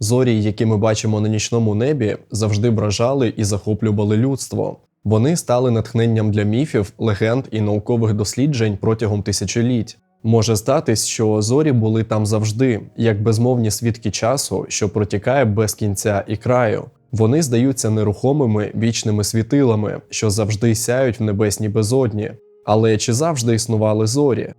Зорі, які ми бачимо на нічному небі, завжди вражали і захоплювали людство. Вони стали натхненням для міфів, легенд і наукових досліджень протягом тисячоліть. Може здатись, що зорі були там завжди, як безмовні свідки часу, що протікає без кінця і краю. Вони здаються нерухомими вічними світилами, що завжди сяють в небесній безодні. Але чи завжди існували зорі?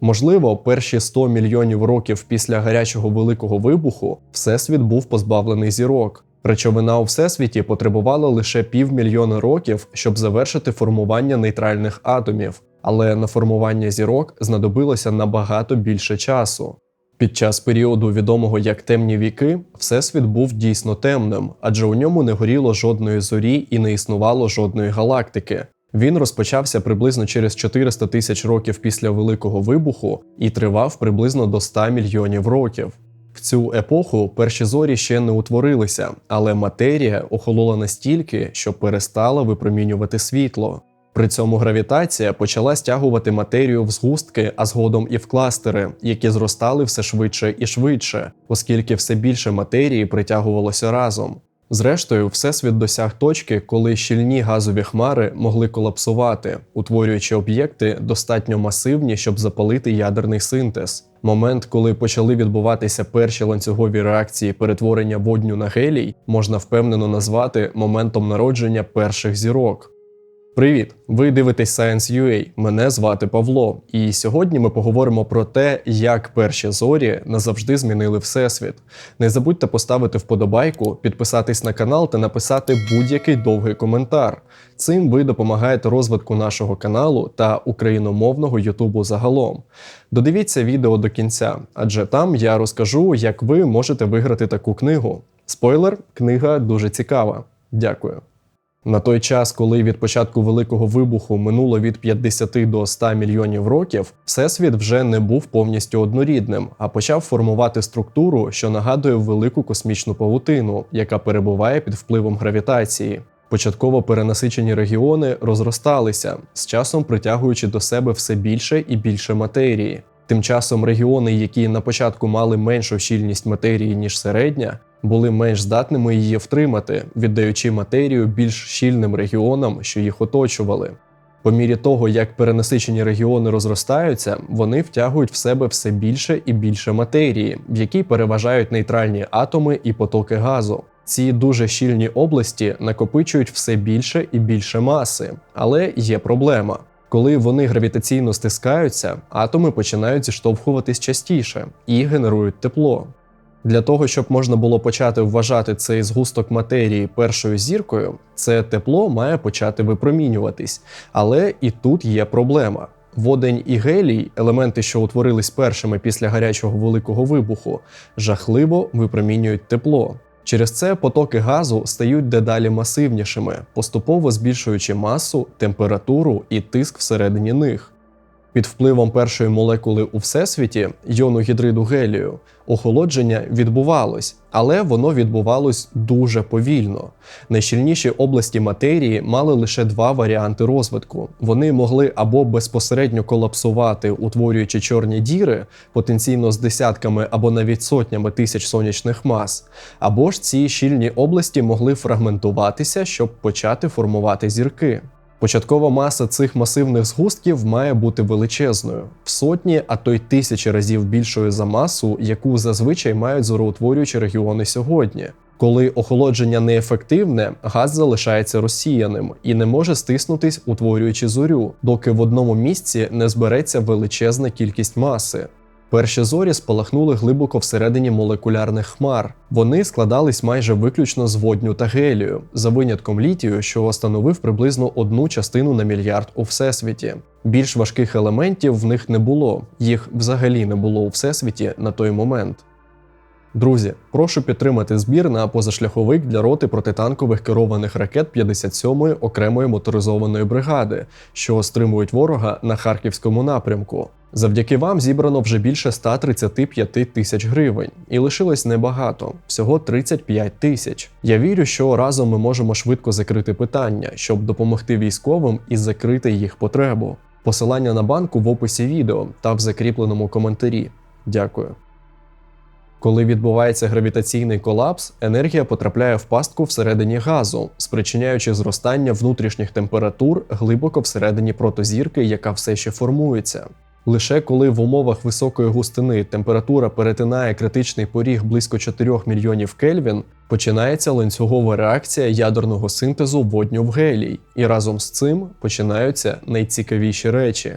Можливо, перші 100 мільйонів років після гарячого великого вибуху всесвіт був позбавлений зірок. Речовина у всесвіті потребувала лише півмільйона років, щоб завершити формування нейтральних атомів, але на формування зірок знадобилося набагато більше часу. Під час періоду, відомого як темні віки, всесвіт був дійсно темним, адже у ньому не горіло жодної зорі і не існувало жодної галактики. Він розпочався приблизно через 400 тисяч років після Великого вибуху і тривав приблизно до 100 мільйонів років. В цю епоху перші зорі ще не утворилися, але матерія охолола настільки, що перестала випромінювати світло. При цьому гравітація почала стягувати матерію в згустки, а згодом і в кластери, які зростали все швидше і швидше, оскільки все більше матерії притягувалося разом. Зрештою, всесвіт досяг точки, коли щільні газові хмари могли колапсувати, утворюючи об'єкти достатньо масивні, щоб запалити ядерний синтез. Момент, коли почали відбуватися перші ланцюгові реакції перетворення водню на гелій, можна впевнено назвати моментом народження перших зірок. Привіт! Ви дивитесь Science.ua, Мене звати Павло, і сьогодні ми поговоримо про те, як перші зорі назавжди змінили всесвіт. Не забудьте поставити вподобайку, підписатись на канал та написати будь-який довгий коментар. Цим ви допомагаєте розвитку нашого каналу та україномовного Ютубу загалом. Додивіться відео до кінця, адже там я розкажу, як ви можете виграти таку книгу. Спойлер, книга дуже цікава. Дякую. На той час, коли від початку великого вибуху минуло від 50 до 100 мільйонів років, всесвіт вже не був повністю однорідним, а почав формувати структуру, що нагадує велику космічну павутину, яка перебуває під впливом гравітації. Початково перенасичені регіони розросталися, з часом притягуючи до себе все більше і більше матерії. Тим часом регіони, які на початку мали меншу щільність матерії ніж середня, були менш здатними її втримати, віддаючи матерію більш щільним регіонам, що їх оточували. По мірі того, як перенасичені регіони розростаються, вони втягують в себе все більше і більше матерії, в якій переважають нейтральні атоми і потоки газу. Ці дуже щільні області накопичують все більше і більше маси, але є проблема. Коли вони гравітаційно стискаються, атоми починають зіштовхуватись частіше і генерують тепло. Для того, щоб можна було почати вважати цей згусток матерії першою зіркою, це тепло має почати випромінюватись. Але і тут є проблема. Водень і гелій, елементи, що утворились першими після гарячого великого вибуху, жахливо випромінюють тепло. Через це потоки газу стають дедалі масивнішими, поступово збільшуючи масу, температуру і тиск всередині них. Під впливом першої молекули у всесвіті йону гідриду гелію охолодження відбувалось, але воно відбувалось дуже повільно. Найщільніші області матерії мали лише два варіанти розвитку. Вони могли або безпосередньо колапсувати, утворюючи чорні діри, потенційно з десятками або навіть сотнями тисяч сонячних мас, або ж ці щільні області могли фрагментуватися, щоб почати формувати зірки. Початкова маса цих масивних згустків має бути величезною, в сотні, а то й тисячі разів більшою за масу, яку зазвичай мають зороутворюючі регіони сьогодні. Коли охолодження неефективне, газ залишається розсіяним і не може стиснутись, утворюючи зорю, доки в одному місці не збереться величезна кількість маси. Перші зорі спалахнули глибоко всередині молекулярних хмар. Вони складались майже виключно з водню та гелію, за винятком літію, що становив приблизно одну частину на мільярд у всесвіті. Більш важких елементів в них не було, їх взагалі не було у всесвіті на той момент. Друзі, прошу підтримати збір на позашляховик для роти протитанкових керованих ракет 57-ї окремої моторизованої бригади, що стримують ворога на харківському напрямку. Завдяки вам зібрано вже більше 135 тисяч гривень, і лишилось небагато всього 35 тисяч. Я вірю, що разом ми можемо швидко закрити питання, щоб допомогти військовим і закрити їх потребу. Посилання на банку в описі відео та в закріпленому коментарі. Дякую. Коли відбувається гравітаційний колапс, енергія потрапляє в пастку всередині газу, спричиняючи зростання внутрішніх температур глибоко всередині протозірки, яка все ще формується. Лише коли в умовах високої густини температура перетинає критичний поріг близько 4 мільйонів Кельвін, починається ланцюгова реакція ядерного синтезу водню в гелій, і разом з цим починаються найцікавіші речі.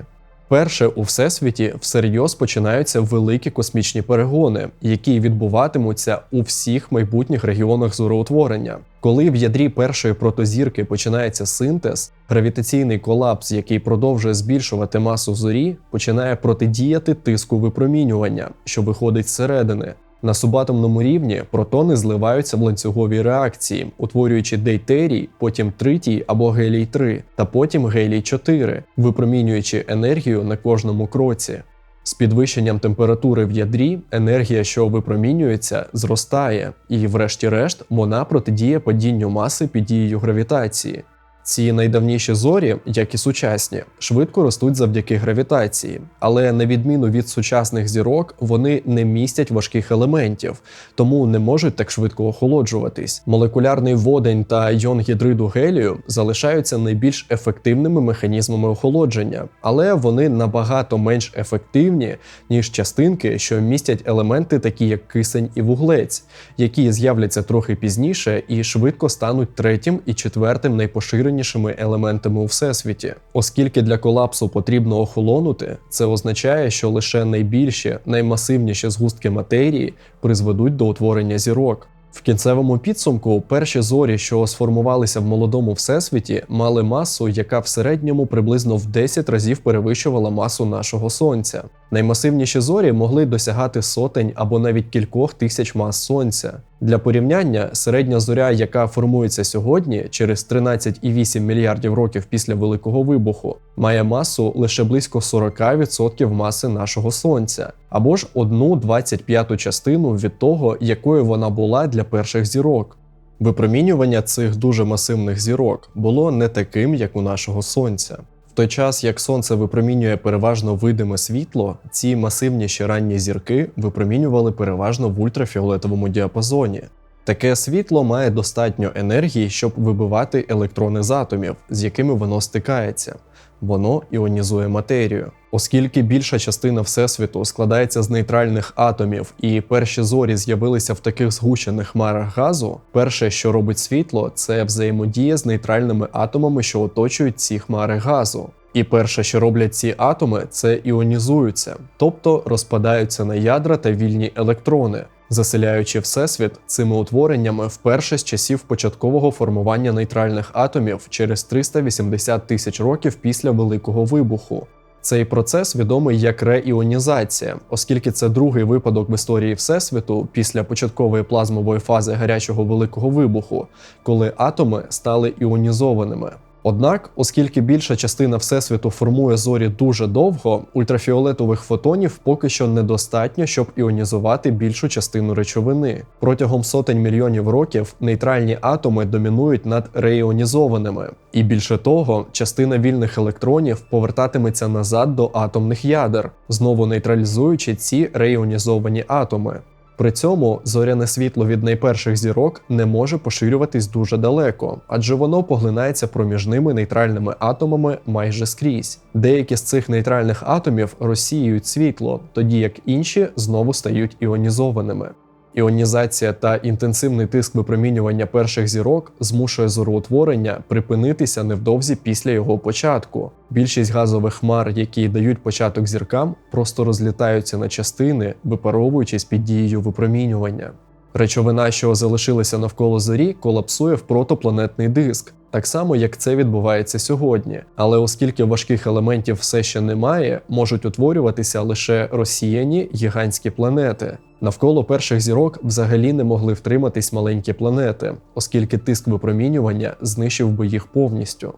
Перше у всесвіті всерйоз починаються великі космічні перегони, які відбуватимуться у всіх майбутніх регіонах зороутворення. Коли в ядрі першої протозірки починається синтез, гравітаційний колапс, який продовжує збільшувати масу зорі, починає протидіяти тиску випромінювання, що виходить зсередини. На субатомному рівні протони зливаються в ланцюговій реакції, утворюючи дейтерій, потім тритій або гелій 3 та потім гелій 4, випромінюючи енергію на кожному кроці. З підвищенням температури в ядрі енергія, що випромінюється, зростає, і, врешті-решт, вона протидіє падінню маси під дією гравітації. Ці найдавніші зорі, як і сучасні, швидко ростуть завдяки гравітації, але на відміну від сучасних зірок, вони не містять важких елементів, тому не можуть так швидко охолоджуватись. Молекулярний водень та йон гідриду гелію залишаються найбільш ефективними механізмами охолодження, але вони набагато менш ефективні, ніж частинки, що містять елементи, такі як кисень і вуглець, які з'являться трохи пізніше і швидко стануть третім і четвертим найпоширенішим найпоширенішими елементами у всесвіті. Оскільки для колапсу потрібно охолонути, це означає, що лише найбільші, наймасивніші згустки матерії призведуть до утворення зірок. В кінцевому підсумку перші зорі, що сформувалися в молодому всесвіті, мали масу, яка в середньому приблизно в 10 разів перевищувала масу нашого сонця. Наймасивніші зорі могли досягати сотень або навіть кількох тисяч мас сонця. Для порівняння, середня зоря, яка формується сьогодні, через 13,8 мільярдів років після Великого вибуху, має масу лише близько 40% маси нашого сонця, або ж одну 25 частину від того, якою вона була для перших зірок. Випромінювання цих дуже масивних зірок було не таким, як у нашого сонця. В той час, як сонце випромінює переважно видиме світло, ці масивніші ранні зірки випромінювали переважно в ультрафіолетовому діапазоні. Таке світло має достатньо енергії, щоб вибивати електрони з атомів, з якими воно стикається. Воно іонізує матерію. Оскільки більша частина Всесвіту складається з нейтральних атомів, і перші зорі з'явилися в таких згущених хмарах газу, перше, що робить світло, це взаємодія з нейтральними атомами, що оточують ці хмари газу. І перше, що роблять ці атоми, це іонізуються, тобто розпадаються на ядра та вільні електрони, заселяючи всесвіт цими утвореннями вперше з часів початкового формування нейтральних атомів через 380 тисяч років після Великого вибуху. Цей процес відомий як реіонізація, оскільки це другий випадок в історії Всесвіту після початкової плазмової фази гарячого великого вибуху, коли атоми стали іонізованими. Однак, оскільки більша частина всесвіту формує зорі дуже довго, ультрафіолетових фотонів поки що недостатньо, щоб іонізувати більшу частину речовини. Протягом сотень мільйонів років нейтральні атоми домінують над реіонізованими, і більше того, частина вільних електронів повертатиметься назад до атомних ядер, знову нейтралізуючи ці реіонізовані атоми. При цьому зоряне світло від найперших зірок не може поширюватись дуже далеко, адже воно поглинається проміжними нейтральними атомами майже скрізь. Деякі з цих нейтральних атомів розсіюють світло, тоді як інші знову стають іонізованими. Іонізація та інтенсивний тиск випромінювання перших зірок змушує зороутворення припинитися невдовзі після його початку. Більшість газових хмар, які дають початок зіркам, просто розлітаються на частини, випаровуючись під дією випромінювання. Речовина, що залишилася навколо зорі, колапсує в протопланетний диск, так само як це відбувається сьогодні. Але оскільки важких елементів все ще немає, можуть утворюватися лише розсіяні гігантські планети. Навколо перших зірок взагалі не могли втриматись маленькі планети, оскільки тиск випромінювання знищив би їх повністю.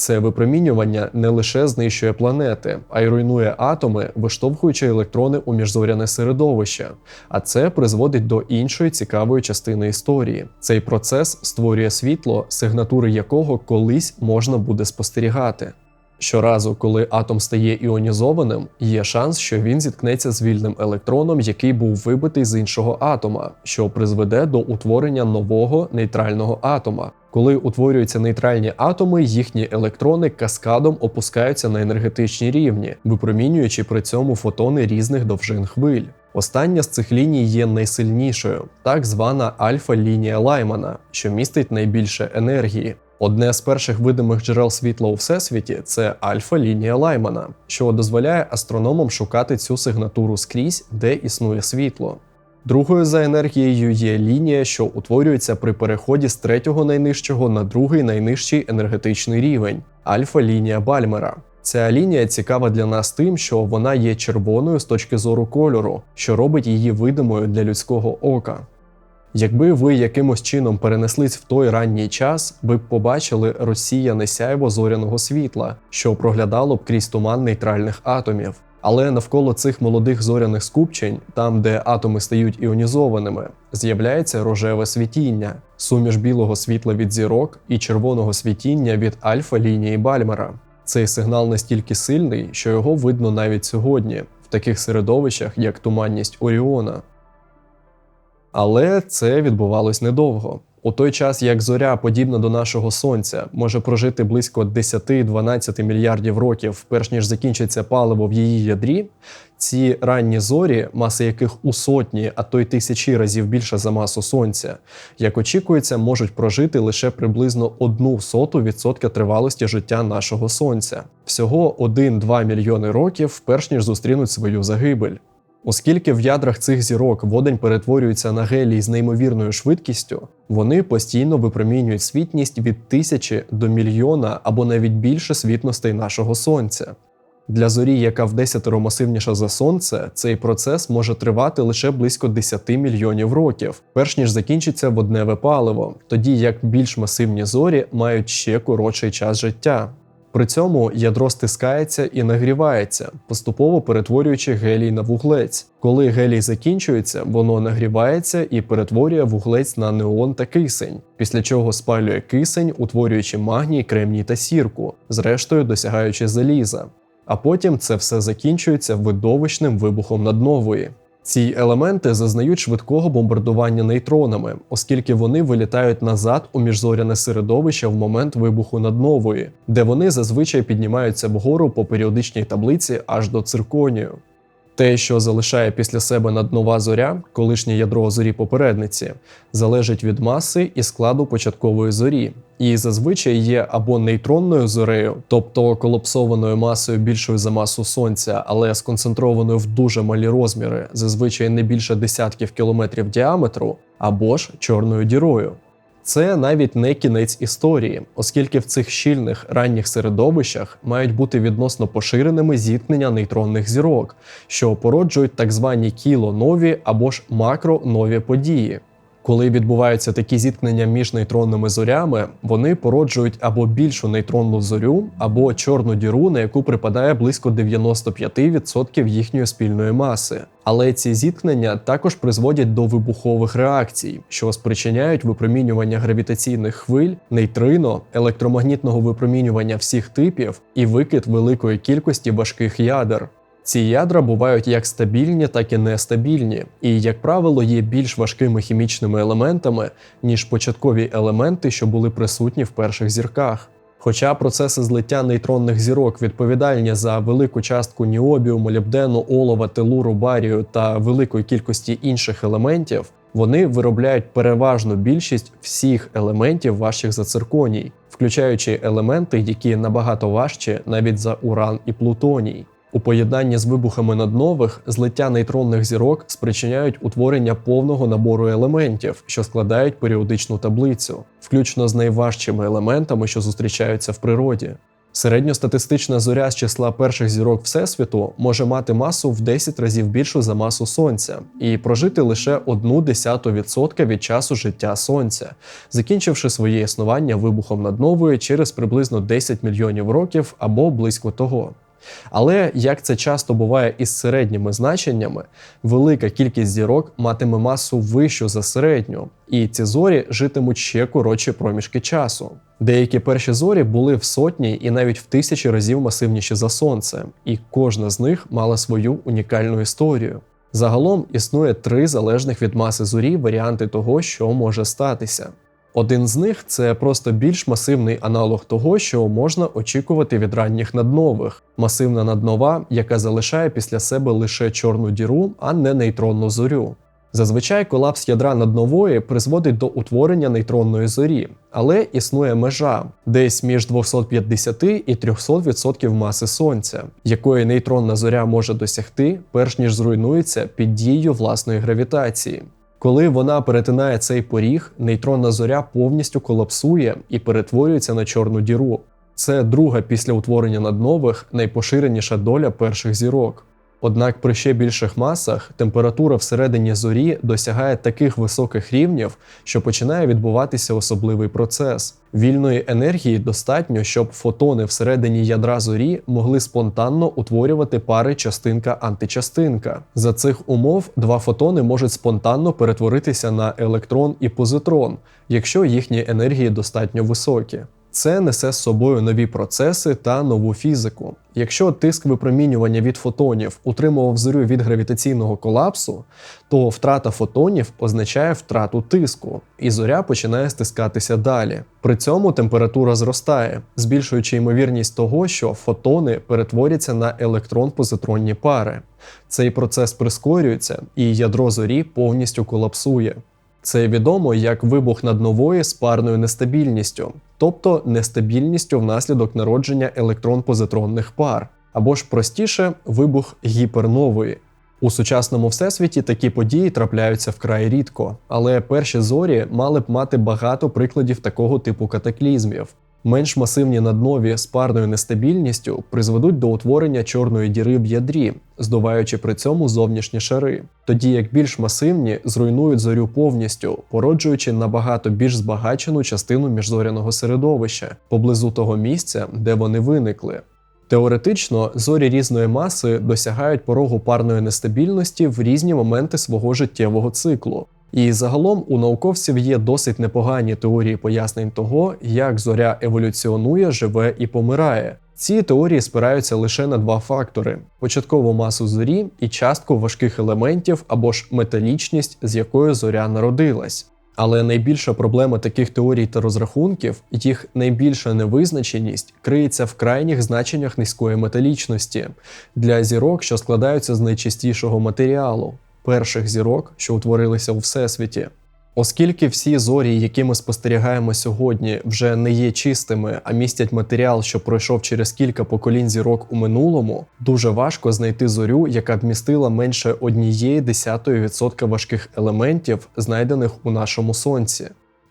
Це випромінювання не лише знищує планети, а й руйнує атоми, виштовхуючи електрони у міжзоряне середовище. А це призводить до іншої цікавої частини історії. Цей процес створює світло, сигнатури якого колись можна буде спостерігати. Щоразу, коли атом стає іонізованим, є шанс, що він зіткнеться з вільним електроном, який був вибитий з іншого атома, що призведе до утворення нового нейтрального атома. Коли утворюються нейтральні атоми, їхні електрони каскадом опускаються на енергетичні рівні, випромінюючи при цьому фотони різних довжин хвиль. Остання з цих ліній є найсильнішою, так звана альфа-лінія Лаймана, що містить найбільше енергії. Одне з перших видимих джерел світла у всесвіті це альфа-лінія Лаймана, що дозволяє астрономам шукати цю сигнатуру скрізь, де існує світло. Другою за енергією є лінія, що утворюється при переході з третього найнижчого на другий найнижчий енергетичний рівень альфа-лінія Бальмера. Ця лінія цікава для нас тим, що вона є червоною з точки зору кольору, що робить її видимою для людського ока. Якби ви якимось чином перенеслись в той ранній час, ви б побачили розсіяне сяйво зоряного світла, що проглядало б крізь туман нейтральних атомів. Але навколо цих молодих зоряних скупчень, там де атоми стають іонізованими, з'являється рожеве світіння, суміш білого світла від зірок і червоного світіння від альфа-лінії Бальмера. Цей сигнал настільки сильний, що його видно навіть сьогодні, в таких середовищах, як туманність Оріона. Але це відбувалось недовго. У той час, як зоря, подібна до нашого сонця, може прожити близько 10-12 мільярдів років, перш ніж закінчиться паливо в її ядрі, ці ранні зорі, маса яких у сотні, а то й тисячі разів більше за масу сонця, як очікується, можуть прожити лише приблизно одну соту відсотка тривалості життя нашого сонця, всього 1-2 мільйони років, перш ніж зустрінуть свою загибель. Оскільки в ядрах цих зірок водень перетворюється на гелій з неймовірною швидкістю, вони постійно випромінюють світність від тисячі до мільйона або навіть більше світностей нашого сонця. Для зорі, яка в десятеро масивніша за сонце, цей процес може тривати лише близько 10 мільйонів років, перш ніж закінчиться водневе паливо, тоді як більш масивні зорі мають ще коротший час життя. При цьому ядро стискається і нагрівається, поступово перетворюючи гелій на вуглець. Коли гелій закінчується, воно нагрівається і перетворює вуглець на неон та кисень, після чого спалює кисень, утворюючи магній, кремній та сірку, зрештою досягаючи заліза. А потім це все закінчується видовищним вибухом наднової. Ці елементи зазнають швидкого бомбардування нейтронами, оскільки вони вилітають назад у міжзоряне середовище в момент вибуху наднової, де вони зазвичай піднімаються вгору по періодичній таблиці аж до цирконію. Те, що залишає після себе наднова зоря, колишнє ядро зорі попередниці, залежить від маси і складу початкової зорі, і зазвичай є або нейтронною зорею, тобто колапсованою масою більшою за масу сонця, але сконцентрованою в дуже малі розміри, зазвичай не більше десятків кілометрів діаметру, або ж чорною дірою. Це навіть не кінець історії, оскільки в цих щільних ранніх середовищах мають бути відносно поширеними зіткнення нейтронних зірок, що породжують так звані кілонові або ж макронові події. Коли відбуваються такі зіткнення між нейтронними зорями, вони породжують або більшу нейтронну зорю, або чорну діру, на яку припадає близько 95% їхньої спільної маси. Але ці зіткнення також призводять до вибухових реакцій, що спричиняють випромінювання гравітаційних хвиль, нейтрино, електромагнітного випромінювання всіх типів і викид великої кількості важких ядер. Ці ядра бувають як стабільні, так і нестабільні, і, як правило, є більш важкими хімічними елементами, ніж початкові елементи, що були присутні в перших зірках. Хоча процеси злиття нейтронних зірок відповідальні за велику частку ніобію, молібдену, олова, телуру, барію та великої кількості інших елементів, вони виробляють переважну більшість всіх елементів ваших зацирконій, включаючи елементи, які набагато важчі навіть за уран і плутоній. У поєднанні з вибухами наднових злиття нейтронних зірок спричиняють утворення повного набору елементів, що складають періодичну таблицю, включно з найважчими елементами, що зустрічаються в природі. Середньостатистична зоря з числа перших зірок Всесвіту може мати масу в 10 разів більшу за масу Сонця і прожити лише одну десяту відсотка від часу життя Сонця, закінчивши своє існування вибухом наднової через приблизно 10 мільйонів років або близько того. Але як це часто буває із середніми значеннями, велика кількість зірок матиме масу вищу за середню, і ці зорі житимуть ще коротші проміжки часу. Деякі перші зорі були в сотні і навіть в тисячі разів масивніші за сонце, і кожна з них мала свою унікальну історію. Загалом існує три залежних від маси зорі варіанти того, що може статися. Один з них це просто більш масивний аналог того, що можна очікувати від ранніх наднових, масивна наднова, яка залишає після себе лише чорну діру, а не нейтронну зорю. Зазвичай колапс ядра наднової призводить до утворення нейтронної зорі, але існує межа десь між 250 і 300% маси сонця, якої нейтронна зоря може досягти, перш ніж зруйнується під дією власної гравітації. Коли вона перетинає цей поріг, нейтронна зоря повністю колапсує і перетворюється на чорну діру. Це друга після утворення наднових найпоширеніша доля перших зірок. Однак при ще більших масах температура всередині зорі досягає таких високих рівнів, що починає відбуватися особливий процес. Вільної енергії достатньо, щоб фотони всередині ядра зорі могли спонтанно утворювати пари частинка-античастинка. За цих умов два фотони можуть спонтанно перетворитися на електрон і позитрон, якщо їхні енергії достатньо високі. Це несе з собою нові процеси та нову фізику. Якщо тиск випромінювання від фотонів утримував зорю від гравітаційного колапсу, то втрата фотонів означає втрату тиску, і зоря починає стискатися далі. При цьому температура зростає, збільшуючи ймовірність того, що фотони перетворяться на електрон-позитронні пари. Цей процес прискорюється, і ядро зорі повністю колапсує. Це відомо як вибух наднової з парною нестабільністю, тобто нестабільністю внаслідок народження електрон-позитронних пар, або ж простіше вибух гіпернової. У сучасному всесвіті такі події трапляються вкрай рідко, але перші зорі мали б мати багато прикладів такого типу катаклізмів. Менш масивні наднові з парною нестабільністю призведуть до утворення чорної діри в ядрі, здуваючи при цьому зовнішні шари, тоді як більш масивні зруйнують зорю повністю, породжуючи набагато більш збагачену частину міжзоряного середовища поблизу того місця, де вони виникли. Теоретично зорі різної маси досягають порогу парної нестабільності в різні моменти свого життєвого циклу. І загалом у науковців є досить непогані теорії пояснень того, як зоря еволюціонує, живе і помирає. Ці теорії спираються лише на два фактори: початкову масу зорі і частку важких елементів або ж металічність, з якою зоря народилась. Але найбільша проблема таких теорій та розрахунків, їх найбільша невизначеність криється в крайніх значеннях низької металічності для зірок, що складаються з найчистішого матеріалу перших зірок, що утворилися у всесвіті. Оскільки всі зорі, які ми спостерігаємо сьогодні, вже не є чистими, а містять матеріал, що пройшов через кілька поколінь зірок у минулому, дуже важко знайти зорю, яка б містила менше однієї десятої відсотка важких елементів, знайдених у нашому сонці.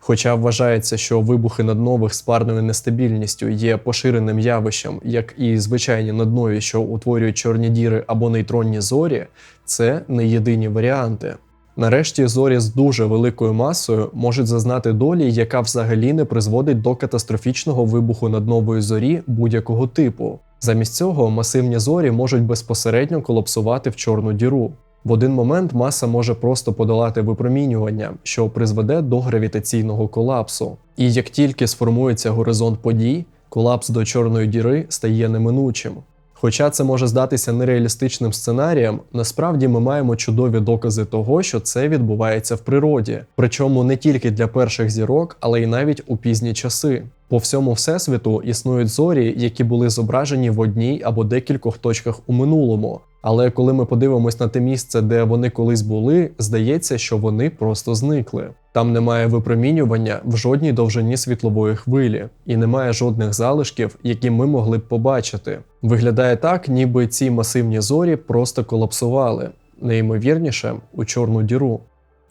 Хоча вважається, що вибухи наднових з парною нестабільністю є поширеним явищем, як і звичайні наднові, що утворюють чорні діри або нейтронні зорі, це не єдині варіанти. Нарешті зорі з дуже великою масою можуть зазнати долі, яка взагалі не призводить до катастрофічного вибуху наднової зорі будь-якого типу. Замість цього масивні зорі можуть безпосередньо колапсувати в чорну діру. В один момент маса може просто подолати випромінювання, що призведе до гравітаційного колапсу. І як тільки сформується горизонт подій, колапс до чорної діри стає неминучим. Хоча це може здатися нереалістичним сценарієм, насправді ми маємо чудові докази того, що це відбувається в природі, причому не тільки для перших зірок, але й навіть у пізні часи. По всьому всесвіту існують зорі, які були зображені в одній або декількох точках у минулому. Але коли ми подивимось на те місце, де вони колись були, здається, що вони просто зникли. Там немає випромінювання в жодній довжині світлової хвилі, і немає жодних залишків, які ми могли б побачити. Виглядає так, ніби ці масивні зорі просто колапсували, найімовірніше у чорну діру.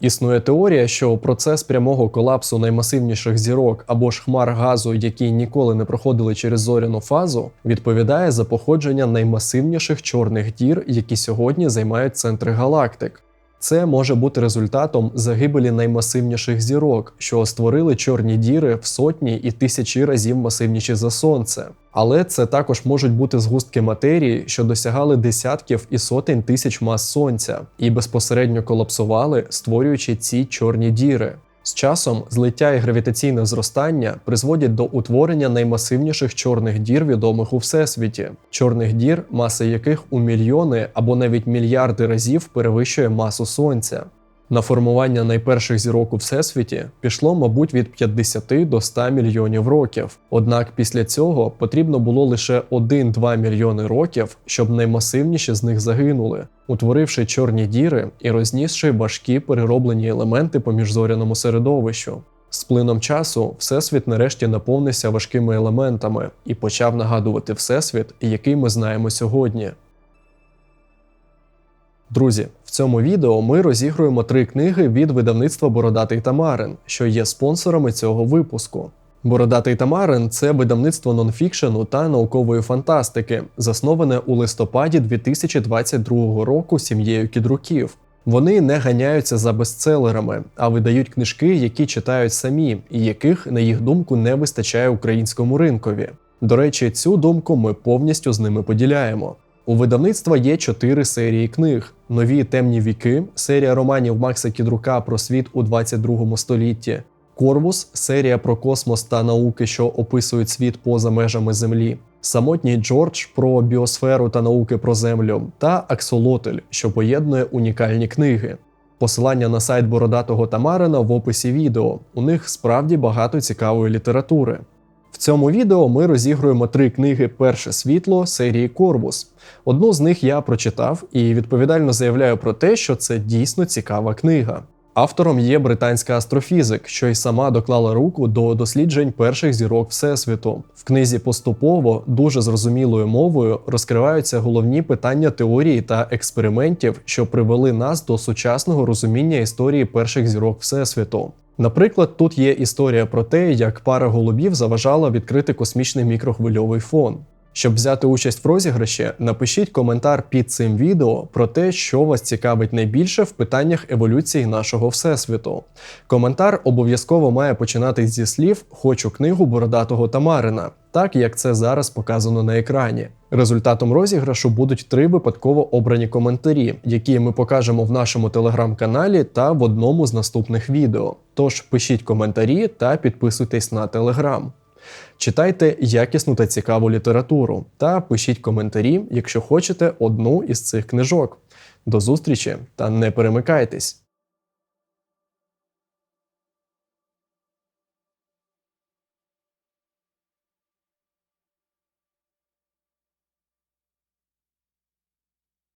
Існує теорія, що процес прямого колапсу наймасивніших зірок або ж хмар газу, які ніколи не проходили через зоряну фазу, відповідає за походження наймасивніших чорних дір, які сьогодні займають центри галактик. Це може бути результатом загибелі наймасивніших зірок, що створили чорні діри в сотні і тисячі разів масивніші за сонце. Але це також можуть бути згустки матерії, що досягали десятків і сотень тисяч мас сонця, і безпосередньо колапсували, створюючи ці чорні діри. З часом злиття і гравітаційне зростання призводять до утворення наймасивніших чорних дір, відомих у всесвіті, чорних дір, маса яких у мільйони або навіть мільярди разів перевищує масу сонця. На формування найперших зірок у всесвіті пішло, мабуть, від 50 до 100 мільйонів років. Однак після цього потрібно було лише 1-2 мільйони років, щоб наймасивніші з них загинули, утворивши чорні діри і рознісши важкі перероблені елементи по міжзоряному середовищу. З плином часу Всесвіт нарешті наповнився важкими елементами і почав нагадувати Всесвіт, який ми знаємо сьогодні. Друзі, в цьому відео ми розігруємо три книги від видавництва Бородатий Тамарин, що є спонсорами цього випуску. Бородатий Тамарин це видавництво нонфікшену та наукової фантастики, засноване у листопаді 2022 року сім'єю кідруків. Вони не ганяються за бестселерами, а видають книжки, які читають самі, і яких, на їх думку, не вистачає українському ринкові. До речі, цю думку ми повністю з ними поділяємо. У видавництва є чотири серії книг: нові темні віки, серія романів Макса Кідрука про світ у 22 столітті, Корвус, серія про космос та науки, що описують світ поза межами Землі, Самотній Джордж про біосферу та науки про землю, та Аксолотль, що поєднує унікальні книги. Посилання на сайт Бородатого Тамарина в описі відео. У них справді багато цікавої літератури. Цьому відео ми розігруємо три книги Перше світло серії Корвус. Одну з них я прочитав і відповідально заявляю про те, що це дійсно цікава книга. Автором є британська астрофізик, що й сама доклала руку до досліджень перших зірок Всесвіту. В книзі поступово, дуже зрозумілою мовою, розкриваються головні питання теорії та експериментів, що привели нас до сучасного розуміння історії перших зірок Всесвіту. Наприклад, тут є історія про те, як пара голубів заважала відкрити космічний мікрохвильовий фон. Щоб взяти участь в розіграші, напишіть коментар під цим відео про те, що вас цікавить найбільше в питаннях еволюції нашого всесвіту. Коментар обов'язково має починатись зі слів Хочу книгу бородатого Тамарина, так як це зараз показано на екрані. Результатом розіграшу будуть три випадково обрані коментарі, які ми покажемо в нашому телеграм-каналі та в одному з наступних відео. Тож пишіть коментарі та підписуйтесь на телеграм. Читайте якісну та цікаву літературу та пишіть коментарі, якщо хочете одну із цих книжок. До зустрічі та не перемикайтесь!